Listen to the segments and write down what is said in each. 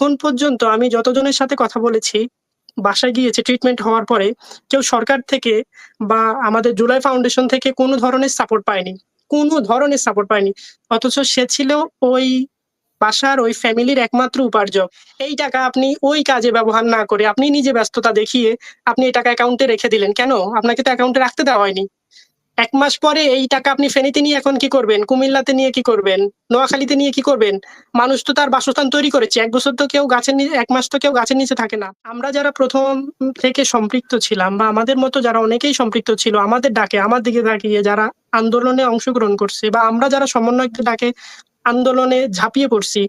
এখন পর্যন্ত আমি যতজনের সাথে কথা বলেছি, বাসায় গিয়েছে ট্রিটমেন্ট হওয়ার পরে কেউ সরকার থেকে বা আমাদের জুলাই ফাউন্ডেশন থেকে কোনো ধরনের সাপোর্ট পায়নি, কোনো ধরনের সাপোর্ট পায়নি। অথচ সে ছিল ওই বাসার ওই ফ্যামিলির একমাত্র উপার্জক। এই টাকা আপনি ওই কাজে ব্যবহার না করে আপনি নিজে ব্যস্ততা দেখিয়ে আপনি এই টাকা অ্যাকাউন্টে রেখে দিলেন। কেন? আপনাকে তো অ্যাকাউন্টে রাখতে দেওয়া হয়নি। এক মাস পরে এই টাকা আপনি ফেনীতে নিয়ে এখন কি করবেন? কুমিল্লাতে নিয়ে কি করবেন? নোয়াখালীতে নিয়ে কি করবেন? মানুষ তো তার বাসস্থান তৈরি করেছে। এক বছর তো কেউ গাছের এক মাস তো কেউ গাছের নিচে থাকে না। আমরা যারা প্রথম থেকে সম্পৃক্ত ছিলাম বা আমাদের মতো যারা অনেকেই সম্পৃক্ত ছিল, আমাদের ডাকে, আমার দিকে তাকিয়ে যারা আন্দোলনে অংশগ্রহণ করছে বা আমরা যারা সমন্বয়কদের ডাকে আন্দোলনে ঝাঁপিয়ে পড়ছি,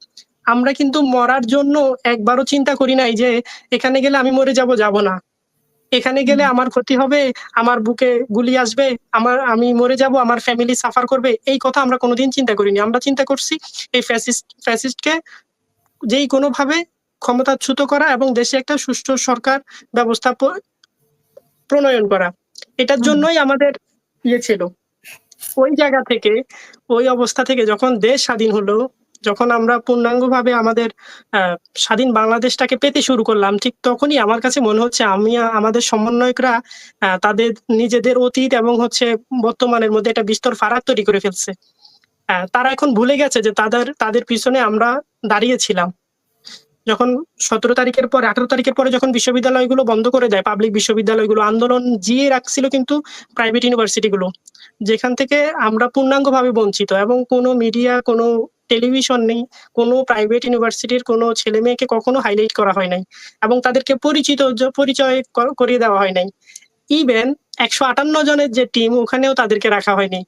আমরা কিন্তু মরার জন্য একবারও চিন্তা করি নাই যে এখানে গেলে আমি মরে যাব যাব না। এখানে গেলে আমার ক্ষতি হবে আমার বুকে গুলি আসবে আমার আমি মরে যাব আমার ফ্যামিলি সাফার করবে এই কথা আমরা কোনোদিন চিন্তা করিনি। আমরা চিন্তা করছি এই ফ্যাসিস্ট ফ্যাসিস্টকে যেই কোনোভাবে ক্ষমতাচ্যুত করা এবং দেশে একটা সুষ্ঠু সরকার ব্যবস্থা প্রণয়ন করা। এটার জন্যই আমাদের ইয়ে ছিল। ওই জায়গা থেকে ওই অবস্থা থেকে যখন দেশ স্বাধীন হলো যখন আমরা পূর্ণাঙ্গভাবে আমাদের স্বাধীন বাংলাদেশটাকে পেতে শুরু করলাম, ঠিক তখনই আমার কাছে মনে হচ্ছে আমি, আমাদের সমন্বয়করা তাদের নিজেদের অতীত এবং হচ্ছে বর্তমানের মধ্যে একটা বিস্তর ফারাক তৈরি করে ফেলছে। তারা এখন ভুলে গেছে যে তাদের তাদের পিছনে আমরা দাঁড়িয়েছিলাম যখন সতেরো তারিখের পর, আঠারো তারিখের পরে যখন বিশ্ববিদ্যালয়গুলো বন্ধ করে দেয় পাবলিক বিশ্ববিদ্যালয়গুলো, আন্দোলন জিয়ে রাখছিল কিন্তু প্রাইভেট ইউনিভার্সিটিগুলো যেখান থেকে আমরা পূর্ণাঙ্গভাবে বঞ্চিত এবং কোনো মিডিয়া কোনো টেলিভিশন নেই, কোনো প্রাইভেট ইউনিভার্সিটির কোনো ছেলে মেয়েকে কখনো হাইলাইট করা হয় নাই এবং তাদেরকে পরিচিত পরিচয় করিয়ে দেওয়া হয় নাই। ইভেন একশো আটান্ন জনের যে টিম ওখানেও তাদেরকে রাখা হয়নি।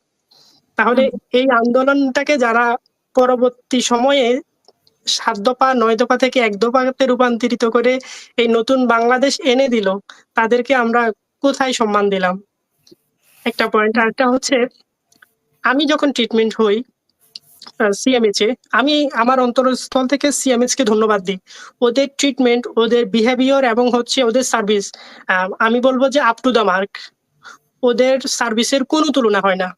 তাহলে এই আন্দোলনটাকে যারা পরবর্তী সময়ে সাত দফা, নয় দফা থেকে এক দফাতে রূপান্তরিত করে এই নতুন বাংলাদেশ এনে দিল, তাদেরকে আমরা কোথায় সম্মান দিলাম? একটা পয়েন্ট আরেকটা হচ্ছে, আমি যখন ট্রিটমেন্ট হই সিএমএইচ এ। আমি আমার অন্তরস্থল থেকে সিএমএইচ কে ধন্যবাদ দিই। ওদের ট্রিটমেন্ট ওদের বিহেভিয়ার এবং হচ্ছে ওদের সার্ভিস আমি বলব যে আপ টু দ্য মার্ক ওদের সার্ভিসের কোনো তুলনা হয় না।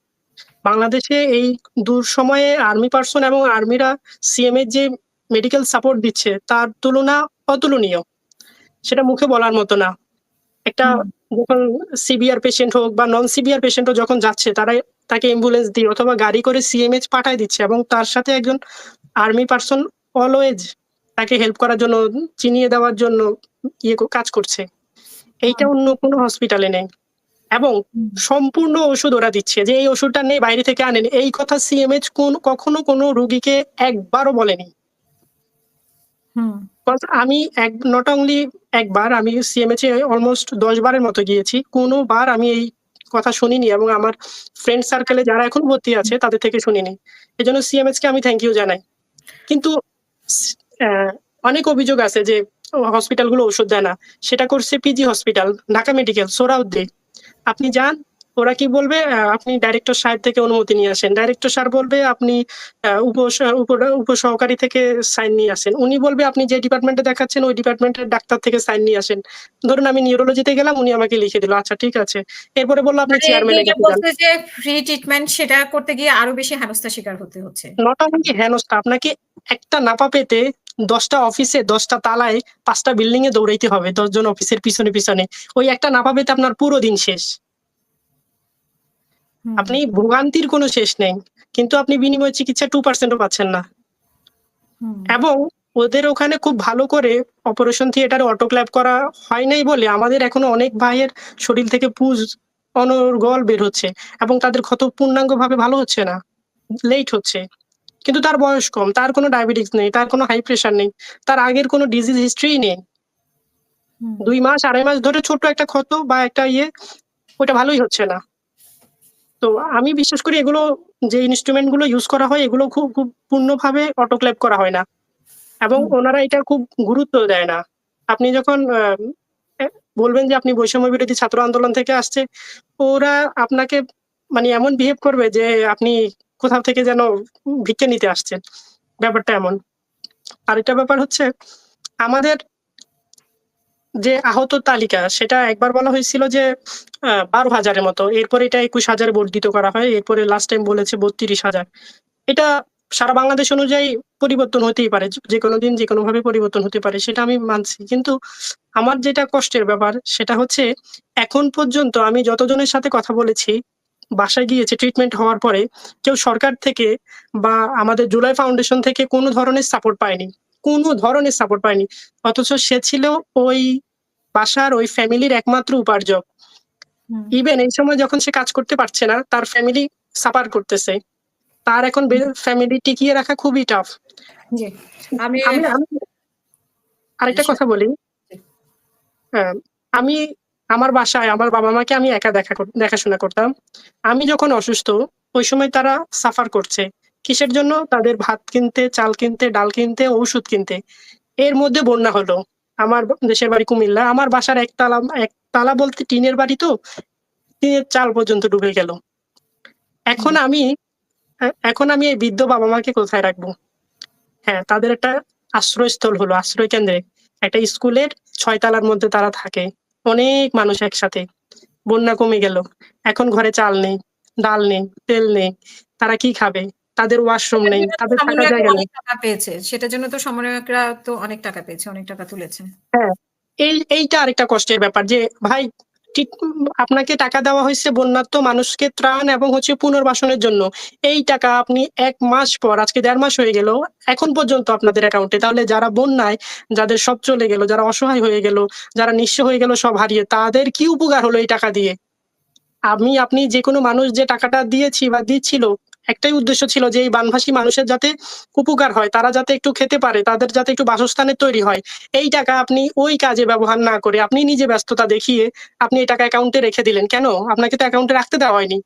বাংলাদেশে এই দূর সময়ে আর্মি পার্সন এবং আর্মিরা সিএম এর যে মেডিকেল সাপোর্ট দিচ্ছে, তার তুলনা অতুলনীয়। সেটা মুখে বলার মতো না। একটা। যখন সিভিআর পেশেন্ট হোক বা নন সিভিআর পেশেন্টও যখন যাচ্ছে তারা তাকে অ্যাম্বুলেন্স দিয়ে অথবা গাড়ি করে সিএমএইচ পাঠায় দিচ্ছে এবং তার সাথে একজন আর্মি পার্সন অলওয়েজ তাকে হেল্প করার জন্য চিনিয়ে দেওয়ার জন্য ইয়ে কাজ করছে। এইটা অন্য কোনো হসপিটালে নেই। এবং সম্পূর্ণ ওষুধ ওরা দিচ্ছে যে এই ওষুধটা নেই বাইরে থেকে আনেন। এই কথা সিএমএইচ কোন কখনো কোনো রুগীকে একবারও বলেনি। আমি এক নট অনলি একবার আমি সিএমএইচ এ অলমোস্ট দশ বারের মতো গিয়েছি, কোনো বার আমি এই কথা শুনিনি এবং আমার ফ্রেন্ড সার্কেলে যারা এখন ভর্তি আছে, তাদের থেকে শুনিনি। এই জন্য সিএমএইচ কে আমি থ্যাংক ইউ জানাই। কিন্তু অনেক অভিযোগ আছে যে হসপিটালগুলো ওষুধ দেয় না। সেটা করছে পিজি হসপিটাল ঢাকা মেডিকেল সোরাউদ্দি আপনি যান ওরা কি বলবে আপনি ডাইরেক্টর সাহেব থেকে অনুমতি নিয়ে আসেন। ডাইরেক্টর স্যার বলবে আপনি উপসহকারী থেকে সাইন নিয়ে আসেন। উনি বলবে আপনি যে ডিপার্টমেন্টে দেখাচ্ছেন ওই ডিপার্টমেন্টের ডাক্তার থেকে সাইন নিয়ে আসেন। ধরুন আমি নিউরোলজিতে গেলাম উনি আমাকে লিখে দিল আচ্ছা ঠিক আছে। এরপরে বলল আপনি চেয়ারম্যানের যেটা কাছে যান বলছে যে ফ্রি ট্রিটমেন্ট সেটা করতে গিয়ে আরও বেশি হেনস্থার শিকার হতে হচ্ছে? নট অনলি হেনস্থা। আপনাকে একটা নাপা পেতে দশটা অফিসে দশটা তালায় পাঁচটা বিল্ডিং এ দৌড়াইতে হবে দশজন অফিসের পিছনে পিছনে। ওই একটা নাপা পেতে আপনার পুরো দিন শেষ। আপনি ভোগান্তির কোনো শেষ নেই কিন্তু আপনি বিনিময় চিকিৎসা টু পার্সেন্টও পাচ্ছেন না। এবং ওদের ওখানে খুব ভালো করে অপারেশন থিয়েটারে অটোক্ল্যাপ করা হয় নাই বলে আমাদের এখনও অনেক ভাইয়ের শরীর থেকে পুজ অনর্গল বের হচ্ছে এবং তাদের ক্ষত পূর্ণাঙ্গ ভাবে ভালো হচ্ছে না লেট হচ্ছে। কিন্তু তার বয়স কম তার কোনো ডায়াবেটিস নেই তার কোনো হাই প্রেশার নেই তার আগের কোনো ডিজিজ হিস্ট্রি নেই। দুই মাস আড়াই মাস ধরে ছোট্ট একটা ক্ষত বা একটা ইয়ে ওটা ভালোই হচ্ছে না। তো আমি বিশ্বাস করি এগুলো যে ইনস্ট্রুমেন্টগুলো ইউজ করা হয় এগুলো খুব খুব পূর্ণভাবে অটোক্লেভ করা হয় না। এবং ওনারা এটা খুব গুরুত্ব দেয় না। আপনি যখন বলবেন যে আপনি বৈষম্য বিরোধী ছাত্র আন্দোলন থেকে আসছে ওরা আপনাকে মানে এমন বিহেভ করবে যে আপনি কোথাও থেকে যেন ভিক্ষে নিতে আসছেন। ব্যাপারটা এমন। আরেকটা ব্যাপার হচ্ছে আমাদের যে আহত তালিকা সেটা একবার বলা হয়েছিল যে বারো হাজারের মতো এরপরে এটা একুশ হাজার বর্ধিত করা হয় এরপরে লাস্ট টাইম বলেছে বত্রিশ হাজার এটা সারা বাংলাদেশ অনুযায়ী পরিবর্তন হতেই পারে। যে কোনো দিন যেকোনোভাবে পরিবর্তন হতে পারে সেটা আমি মানছি। কিন্তু আমার যেটা কষ্টের ব্যাপার সেটা হচ্ছে এখন পর্যন্ত আমি যতজনের সাথে কথা বলেছি, বাসায় গিয়েছে ট্রিটমেন্ট হওয়ার পরে কেউ সরকার থেকে বা আমাদের জুলাই ফাউন্ডেশন থেকে কোনো ধরনের সাপোর্ট পায়নি। কোনো ধরনের সাপোর্ট পায়নি। অথচ সে ছিল ওই বাসার ওই ফ্যামিলির একমাত্র উপার্জক। ইভেন এই সময় যখন সে কাজ করতে পারছে না, তার ফ্যামিলি সাফার করতেছে। তার এখন ফ্যামিলি টিকিয়ে রাখা খুবই টাফ। আমি আরেকটা কথা বলি। হ্যাঁ, আমি আমার বাসায় আমার বাবা-মাকে আমি একা দেখা দেখাশোনা করতাম। আমি যখন অসুস্থ ওই সময় তারা সাফার করছে। কিসের জন্য? তাদের ভাত কিনতে, চাল কিনতে, ডাল কিনতে, ঔষুধ কিনতে। এর মধ্যে বন্যা হলো। আমার দেশের বাড়ি কুমিল্লা। আমার বাসার একতলা একতলা বলতে টিনের বাড়ি তো, টিনের চাল পর্যন্ত ডুবে গেল। এখন আমি এখন আমি এই বৃদ্ধ বাবা-মাকে কোথায় রাখব? হ্যাঁ, তাদের একটা আশ্রয়স্থল হলো, আশ্রয় কেন্দ্রে। একটা স্কুলের ৬ তলার মধ্যে তারা থাকে। অনেক মানুষ একসাথে। বন্যা কমে গেল। এখন ঘরে চাল নেই, ডাল নেই, তেল নেই। তারা কি খাবে? তাদের ওয়াশরুম নেই, তাদের থাকার জায়গা নেই। টাকা পেয়েছে। সেটার জন্য তো সমন্বয়করা তো অনেক টাকা পেয়েছে, অনেক টাকা তুলেছে। হ্যাঁ, এই এইটা আরেকটা কষ্টের ব্যাপার যে ভাই আপনাকে টাকা দেওয়া হইছে বন্যার্ত মানুষকে ত্রাণ এবং হচ্ছে পুনর্বাসনের জন্য। এই টাকা আপনি এক মাস পর আজকে দেড় মাস হয়ে গেল। এখন পর্যন্ত আপনাদের অ্যাকাউন্টে। তাহলে যারা বন্যায় যাদের সব চলে গেল, যারা অসহায় হয়ে গেল, যারা নিঃস্ব হয়ে গেল সব হারিয়ে, তাদের কি উপকার হলো এই টাকা দিয়ে? আমি আপনি যেকোনো মানুষ যে টাকাটা দিয়েছি বা দিচ্ছিল, একটাই উদ্দেশ্য ছিল যে এই বানভাসী মানুষের যাতে উপকার হয়, তারা যাতে একটু খেতে পারে, তাদের যাতে একটু বাসস্থানের তৈরি হয়। এই টাকা আপনি ওই কাজে ব্যবহার না করে আপনি নিজে ব্যস্ততা দেখিয়ে আপনি এই টাকা অ্যাকাউন্টে রেখে দিলেন। কেন? আপনাকে তো অ্যাকাউন্টে রাখতে দেওয়া হয়নি।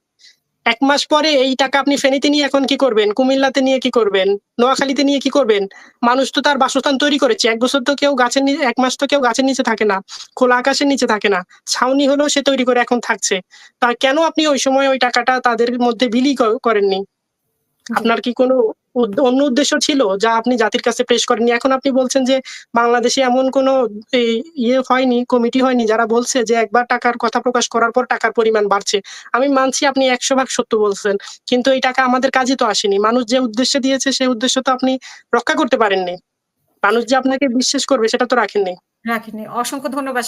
১ মাস পরে এই টাকা আপনি ফেনীতে নিয়ে এখন কি করবেন? কুমিল্লাতে নিয়ে কি করবেন? নোয়াখালীতে নিয়ে কি করবেন? মানুষ তো তার বাসস্থান তৈরি করেছে। এক বছর তো কেউ গাছের নিচে এক মাস তো কেউ গাছের নিচে থাকে না। খোলা আকাশের নিচে থাকে না। ছাউনি হলেও সে তৈরি করে এখন থাকছে। তা কেন আপনি ওই সময় ওই টাকাটা তাদের মধ্যে বিলি করেননি? আপনার কি কোনো অন্য উদ্দেশ্য ছিল যা আপনি জাতির কাছে পেশ করেননি? এখন আপনি বলছেন যে বাংলাদেশে এমন কোনো ইয়ে হয়নি, কমিটি হয়নি যারা বলছে যে একবার টাকার কথা প্রকাশ করার পর টাকার পরিমাণ বাড়ছে। আমি মানছি আপনি ১০০ ভাগ সত্য বলছেন। কিন্তু এই টাকা আমাদের কাজে তো আসেনি। মানুষ যে উদ্দেশ্যে দিয়েছে সেই উদ্দেশ্য তো আপনি রক্ষা করতে পারেননি। মানুষ যে আপনাকে বিশ্বাস করবে সেটা তো রাখেননি। রাখেননি। অসংখ্য ধন্যবাদ